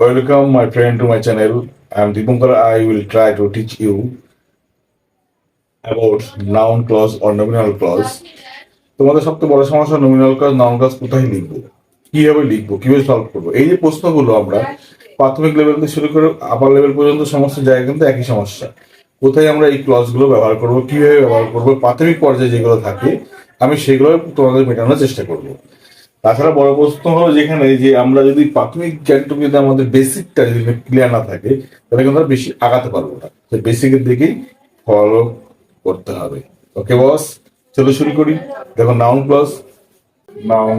Welcome, my friend, to my channel. I am Dipankar. I will try to teach you about noun clause or nominal clause. তোমাদের সবচেয়ে বড় সমস্যা nominal class noun class কোথায় লিখব কীভাবে লিখব কীভাবে সলভ করব এই যে প্রশ্নগুলো আমরা প্রাথমিক লেভেল থেকে শুরু করে আপার লেভেল পর্যন্ত সমস্ত জায়গায় কিন্তু একই সমস্যা কোথায় আমরা এই ক্লজগুলো ব্যবহার করব কীভাবে ব্যবহার করব প্রাথমিক পর্যায়ে যেগুলো থাকে আমি সেগুলো তোমাদের মেটানোর চেষ্টা করব তাছাড়া বড় প্রশ্ন হলো যেখানে যে আমরা যদি প্রাথমিক জ্ঞানটুকু যদি আমাদের বেসিকটা যদি ক্লিয়ার না থাকে, তাহলে কিন্তু আমরা বেশি আগাতে পারব না। বেসিকের দিকেই ফলো করতে হবে। ওকে বস চলো শুরু করি। দেখো noun clause noun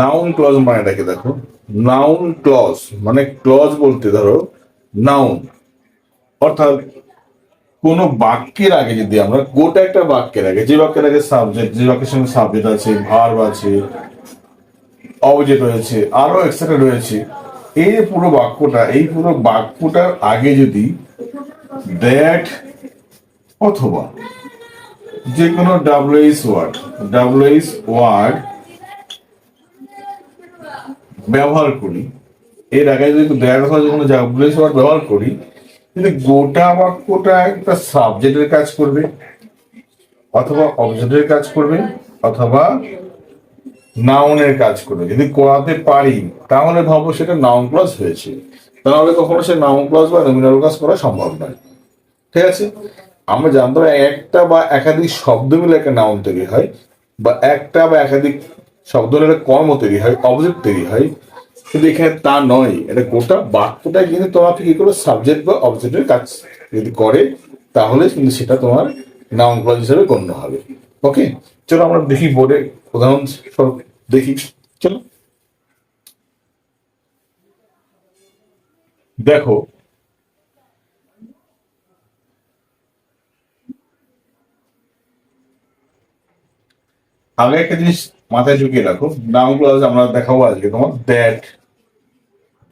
noun clause মানে মানেটাকে দেখো। নাউন ক্লজ মানে ক্লজ বলতে ধরো নাউন অর্থাৎ কোন বাক্যের আগে যদি আমরা গোটা একটা বাক্যের আগে, যে বাক্যের আগে সাবজেক্ট যে বাক্যের সঙ্গে সাবজেক্ট আছে ভার্ব আছে অবজেক্ট রয়েছে, আরও এক্সট্রা রয়েছে, এই পুরো বাক্যটা, এই পুরো বাক্যটার আগে যদি দ্যাট অথবা যে কোনো ডাব্লিউএস ওয়ার্ড ডাব্লিউএস ওয়ার্ড ব্যবহার করি, এর আগে যদি দ্যাট অথবা যে কোনো ডাব্লিউএস ওয়ার্ড ব্যবহার করি কিন্তু গোটা বাক্যটা একটা সাবজেক্টের কাজ করবে, অথবা অবজেক্টের কাজ করবে, অথবা নাউনের কাজ করবে। যদি করাতে পারি, তাহলে ভাবো সেটা নাউন ক্লজ হয়েছে। তাহলে কখনো সে নাউন ক্লজ বা নমিনাল ক্লজ করা সম্ভব নয়। ঠিক আছে? আমরা জানতে পারি একটা বা একাধিক শব্দ মিলে একটা নাউন তৈরি হয়, বা একটা বা একাধিক শব্দ মিলে কর্ম তৈরি হয় অবজেক্ট তৈরি হয়। কিন্তু এখানে তা নয়। এটা গোটা বাক্যটা কিন্তু তোমাকে কি করবে সাবজেক্ট বা অবজেক্টের কাজ যদি করে, তাহলে কিন্তু সেটা তোমার নাউন ক্লজ হিসেবে গণ্য হবে। ওকে চলো আমরা দেখি বোর্ডে উদাহরণ দেখি। চলো। দেখো। আগে একটা জিনিস মাথায় ঢুকিয়ে রাখো। নাউন ক্লজ আমরা দেখাবো আজকে তোমার দ্যাট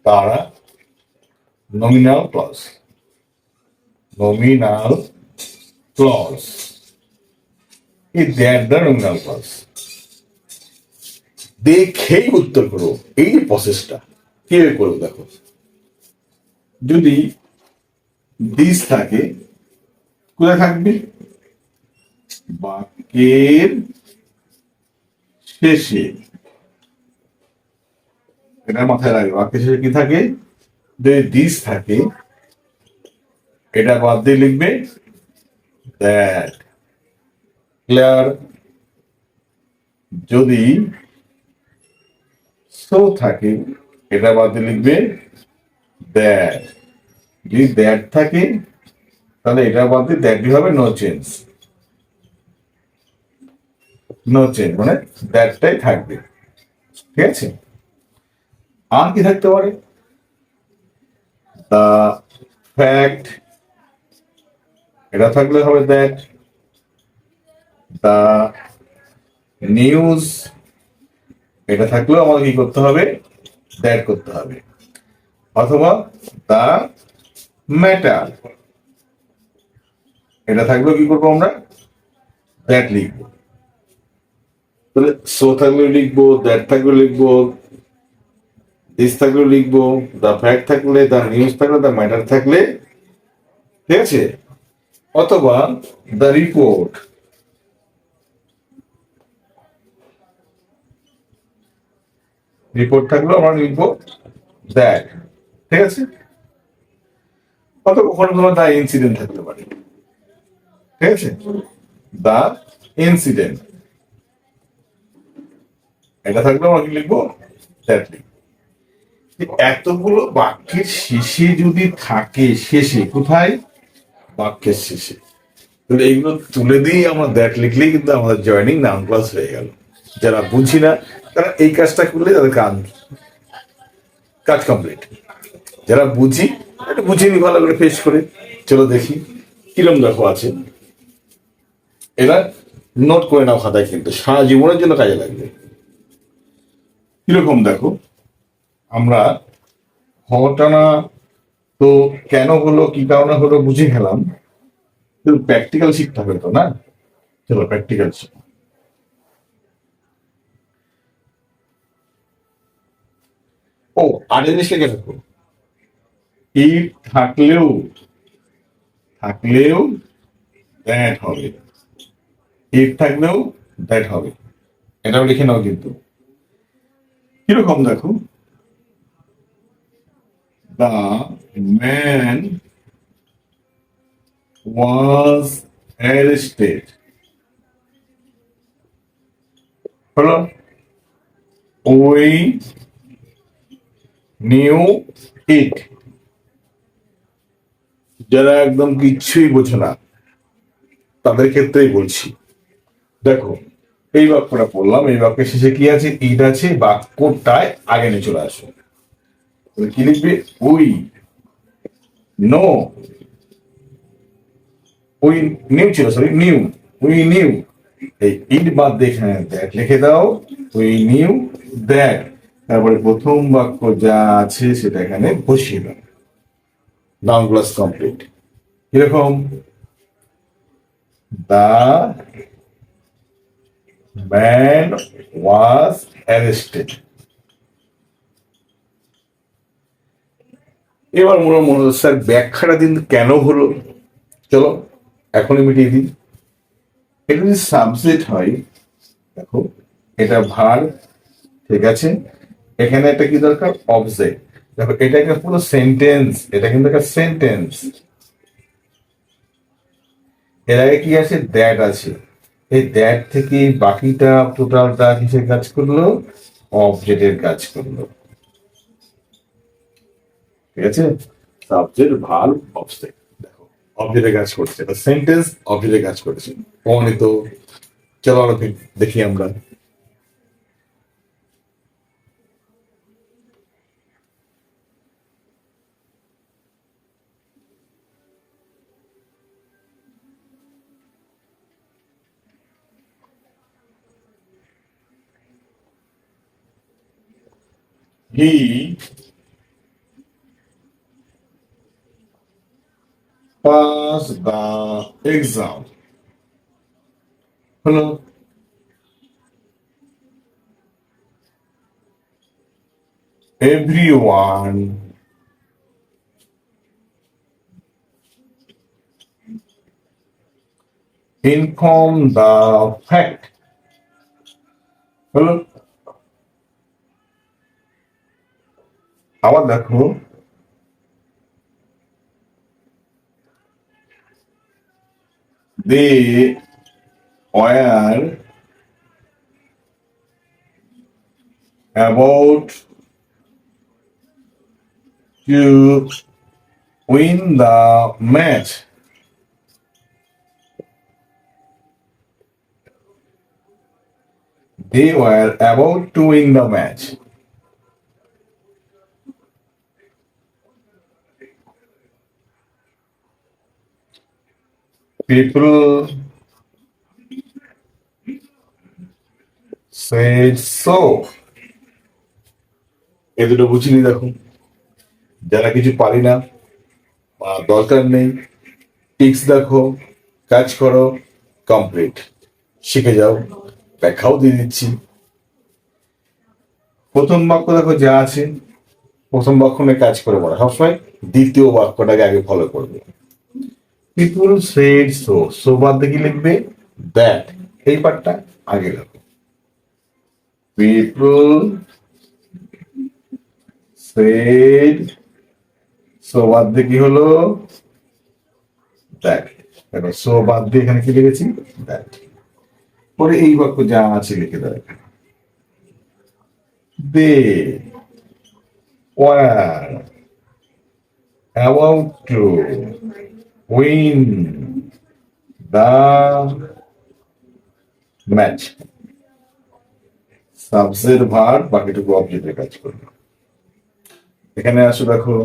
তারা নমিনাল ক্লজ নমিনাল ক্লজ এই দ্যাট দ্য নমিনাল ক্লজ দেখেই উত্তর করো। এই যে প্রসেসটা কীভাবে করব দেখো। যদি দিস থাকে, কোথায় থাকবে? বাক্যের শেষে। এটা মাথায় রাখবে। বাক্যের শেষে কি থাকে? যদি দিস থাকে, এটা বাদ দিয়ে লিখবে দ্যাট ক্লিয়ার যদি সো থাকে, এটা বাদ দিয়ে লিখবে দ্যাট যদি দ্যাট থাকে, তাহলে এটা বাদ দিয়ে দ্যাটই হবে নো চেঞ্জ নো চেঞ্জ মানে দ্যাটটাই থাকবে। ঠিক আছে? আর কি থাকতে পারে? ফ্যাক্ট এটা থাকলে হবে দ্যাট দা নিউজ এটা থাকলেও আমাদের কি করতে হবে? দ্যাট করতে হবে। অথবা দা ম্যাটার এটা থাকলেও কি করব আমরা? দ্যাট লিখব। তাহলে সো থাকলে লিখব দ্যাট থাকলে লিখব দিস থাকলে লিখব দ্য ফ্যাক্ট থাকলে দ্য নিউজ থাকলে দ্য ম্যাটার থাকলে, ঠিক আছে? অথবা দ্য রিপোর্ট রিপোর্ট থাকলেও আমরা লিখব দ্যাট ঠিক আছে? অথবা কখনো কখনো দ্য ইনসিডেন্ট থাকতে পারে, ঠিক আছে? দ্য ইনসিডেন্ট এটা থাকলে আমরা কি লিখব? দ্যাট লিখব। এতগুলো বাক্যের শেষে যদি থাকে, শেষে, কোথায়? বাক্যের শেষে। তাহলে এইগুলো তুলে দিয়েই আমরা দ্যাট লিখলেই কিন্তু আমাদের জয়নিং নাম ক্লাস হয়ে গেল। যারা বুঝি না, তারা এই কাজটা করলে তাদের কাজ কাজ কমপ্লিট যারা বুঝি, একটু বুঝিয়ে নি ভালো করে পেশ করে। চলো দেখি, কিরম দেখো আছে। এরা নোট করে নাও খাতায় কিন্তু, সারা জীবনের জন্য কাজে লাগবে। কীরকম দেখো? আমরা ঘটনা তো কেন হলো, কি কারণে হলো বুঝে গেলাম। কিন্তু প্র্যাকটিক্যাল শিখতে হবে তো না? চলো প্র্যাকটিক্যাল ও, আর জিনিস লিখে রাখো। থাকলেও থাকলেও দ্যাট হবে। ইট থাকলেও দ্যাট হবে। এটাও লিখে নাও কিন্তু। কীরকম দেখো? দ্য ম্যান ওয়াজ অ্যারেস্টেড হলো ওই নিউ ইট যারা একদম কিচ্ছুই বোঝে না, তাদের ক্ষেত্রেই বলছি। দেখো, এই বাক্যটা পড়লাম, এই বাক্যের শেষে কি আছে? ইট আছে, বাক্যটায় আগে নিয়ে চলে আসো। কি লিখবে উই নো উই নিউ ছিল সরি নিউ উই নিউ এই ইট বাদ এখানে দ্যাট লিখে দাও। উই নিউ দ্যাট তারপরে প্রথম বাক্য যা আছে সেটা এখানে বসিয়ে দাও। নাউন প্লাস কমপ্লিট কীরকম? দা ম্যান ওয়াজ অ্যারেস্টেড এবার মনে মনে হচ্ছে, স্যার ব্যাখ্যাটা দিন কেন হলো? চলো এখনই মিটিয়ে দিন এটা যদি সাবজেক্ট হয় দেখো এটা ভার ঠিক আছে? এখানে একটা কি দরকার? অবজেক্ট দেখো এটা একটা পুরো সেন্টেন্স এটা কিন্তু একটা সেন্টেন্স এর আগে কি আছে? দ্যাট আছে। এই দ্যাট থেকে বাকিটা টোটালটা কিসের কাজ করল? অবজেক্টের কাজ করল। ঠিক আছে? সাবজেক্ট ভার অবজেক্ট দেখো অবজেক্টের কাজ করছে। এটা সেন্টেন্স অবজেক্টের কাজ করেছে। প্রমাণিত। চলো আরও দেখি আমরা। He passed the exam. Hello. Everyone inform the fact. Hello. আবার দেখো they were about to win the match. They were about to win the match. People said so. এ দুটো বুঝিনি দেখো। যারা কিছু পারি না, বা দরকার নেই টিক্স দেখো, কাজ করো কমপ্লিট শিখে যাও ব্যাখ্যাও দিয়ে দিচ্ছি। প্রথম বাক্য দেখো যা আছে, প্রথম বাক্য নিয়ে কাজ করে বলা সবসময় দ্বিতীয় বাক্যটাকে আগে ফলো করবে। পিপুল সেড সো সো বাদ কি লিখবে? দ্যাট এই পার্টটা আগে লেখো পিপুল সেড সো বাদ কি হলো? দ্যাট দেখো সো বাদ দিয়ে এখানে কি লিখেছি? দ্যাট পরে এই বাক্য যা আছে লিখে দেয় they were about to win the match. Subject verb বাকিটুকু অবজেক্টের কাজ করবে। এখানে আসো দেখো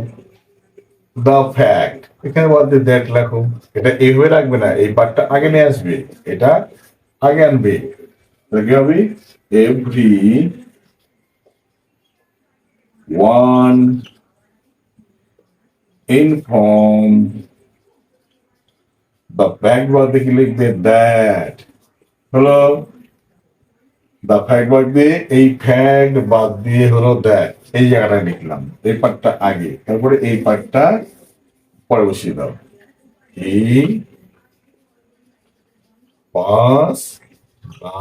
দ্য ফ্যাক্ট এখানে বলতে দ্যাট লেখো, এটা এইভাবে রাখবে না, এই পার্টটা আগে নিয়ে আসবে, এটা আগে আনবে। কি হবে? Everyone inform the back বলতে কি লিখবে দ্যাট হলো দা ফ্যাক্ট বাদ দিয়ে এই ফ্যাক্ট বাদ দিয়ে হলো দ্যাট এই জায়গাটা লিখলাম এই পার্টটা আগে। তারপরে এই পার্টটা পরে বসিয়ে দাও। এই পাস বা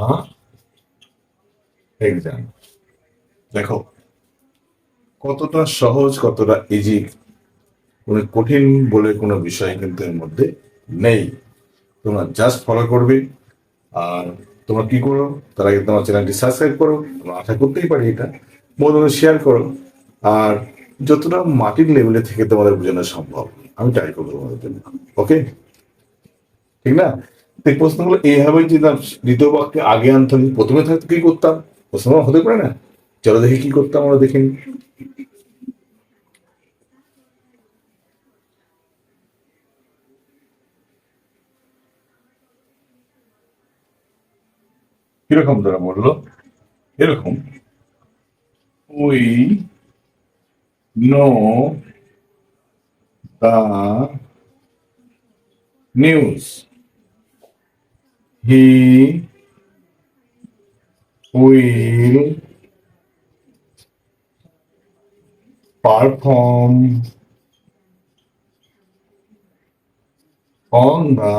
এক্সাম দেখো, কতটা সহজ, কতটা ইজি কোনো কঠিন বলে কোনো বিষয় কিন্তু এর মধ্যে নেই। তোমরা জাস্ট ফলো করবে। আর তোমরা কি করো, তার আগে তোমার চ্যানেলটি সাবস্ক্রাইব করো। তোমরা আশা করতেই পারি এটা। বন্ধুদের শেয়ার করো। আর যতটা মাটির লেভেলে থেকে তোমাদের বোঝানো সম্ভব, আমি ট্রাই করব তোমাদের জন্য। ওকে ঠিক না? এই প্রশ্নগুলো এইভাবেই যে না দ্বিতীয় বাক্যে আগে আনতাম প্রথমে থাকতে কি করতাম? প্রশ্ন হতে পারে না। চলো দেখি কি করতাম আমরা দেখিনি কীরকম তারা বলল? এরকম। We know the news. He will perform on the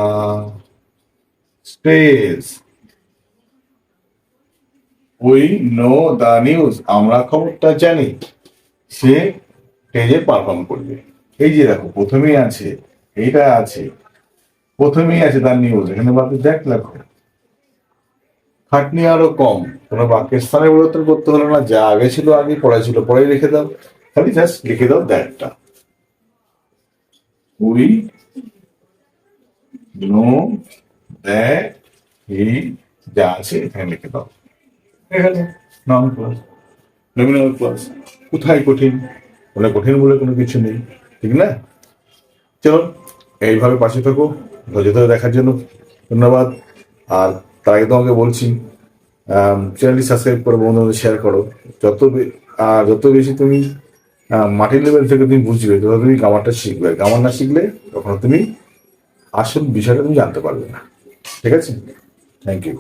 stage we know the news আমরা খবরটা জানি। সে স্টেজে পারফর্ম করবে। এই যে দেখো, প্রথমেই আছে, এইটা আছে। প্রথমেই আছে তার নিউজ এখানে বাকি দেখ লেখো খাটনি আরও কম। কোনো বাক্যের স্থানে পরিবর্তন করতে হলো না। যা আগে ছিল আগে পড়া ছিল পরে লিখে দাও। খালি জাস্ট লিখে দাও দ্যাটটা উই নো দ্যাট হি যা আছে এখানে লিখে দাও। কোথায় কঠিন? বলে কঠিন বলে কোনো কিছু নেই, ঠিক না? চলো এইভাবে পাশে থাকো, ধৈর্য ধরে দেখার জন্য ধন্যবাদ। আর তার আগে তোমাকে বলছি চ্যানেলটি সাবস্ক্রাইব করো, বন্ধুদের শেয়ার করো। যত আর যত বেশি তুমি মাটির লেভেল থেকে তুমি বুঝবে, তত তুমি গামারটা শিখবে। গামার না শিখলে তখন তুমি আসল বিষয়টা তুমি জানতে পারবে না। ঠিক আছে? Thank you